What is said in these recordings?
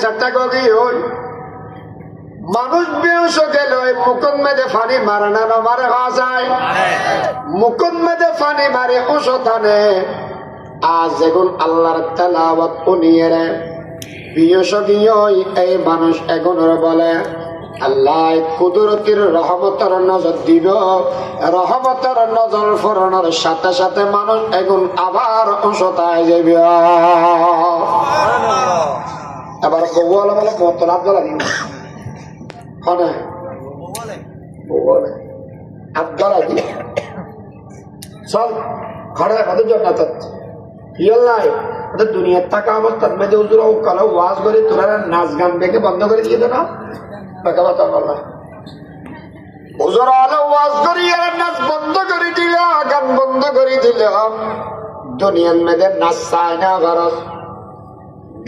সাতটা কগি মানুষ বেউস funny funny মারে আজ আল্লাহর এই মানুষ বলে আল্লাহ কুদরতির রহমতের নজর দিব রহমতের নজর ফোরানোর সাথে সাথে মানুষ এখন আবার ওষুধায় যাবে আবার বউ আলো বলে মতন আব্দুল্লাহ দিন হনে বউ বলে আব্দুল্লাহ দিন চল, ঘরে কত জন্য ইয়ল নাই ওটা দুনিয়ার থাকা অবস্থার মধ্যে উজুর কালো ওয়াজ করে, তোরা নাচ গান দেখে বন্ধ করে দিয়ে দেনা টাকা বাতা বলা হুজুর আলো ওয়াজ বন্ধ করে দিল দুনিয়ার মেয়েদে নাচ চায় না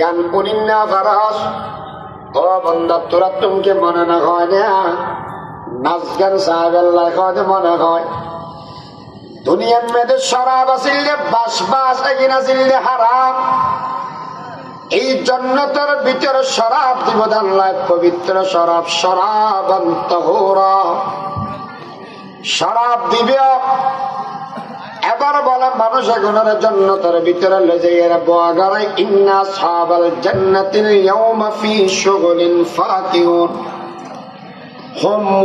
গান শুনিন না ভারত ও বন্ধা, তোরা তুমকে মনে না হয় না? নাচ গান হয় মনে হয়। দুনিয়ার মেয়েদের শরাব আসিলে বাস বাস এগিন আসিলে হারাম। এই জন্নতের ভিতরে শরাব দিব দানলায় পবিত্র শরাব শরাব অন্তহরা। শরাব দিবে বলে মানুষ এগুলোর জন্নতের ভিতরে লেজে এরা বোয়াগারাই ইন্না সাহাবাল জান্নাতিল ইয়াউমা ফি শুগলিন ফাকিউন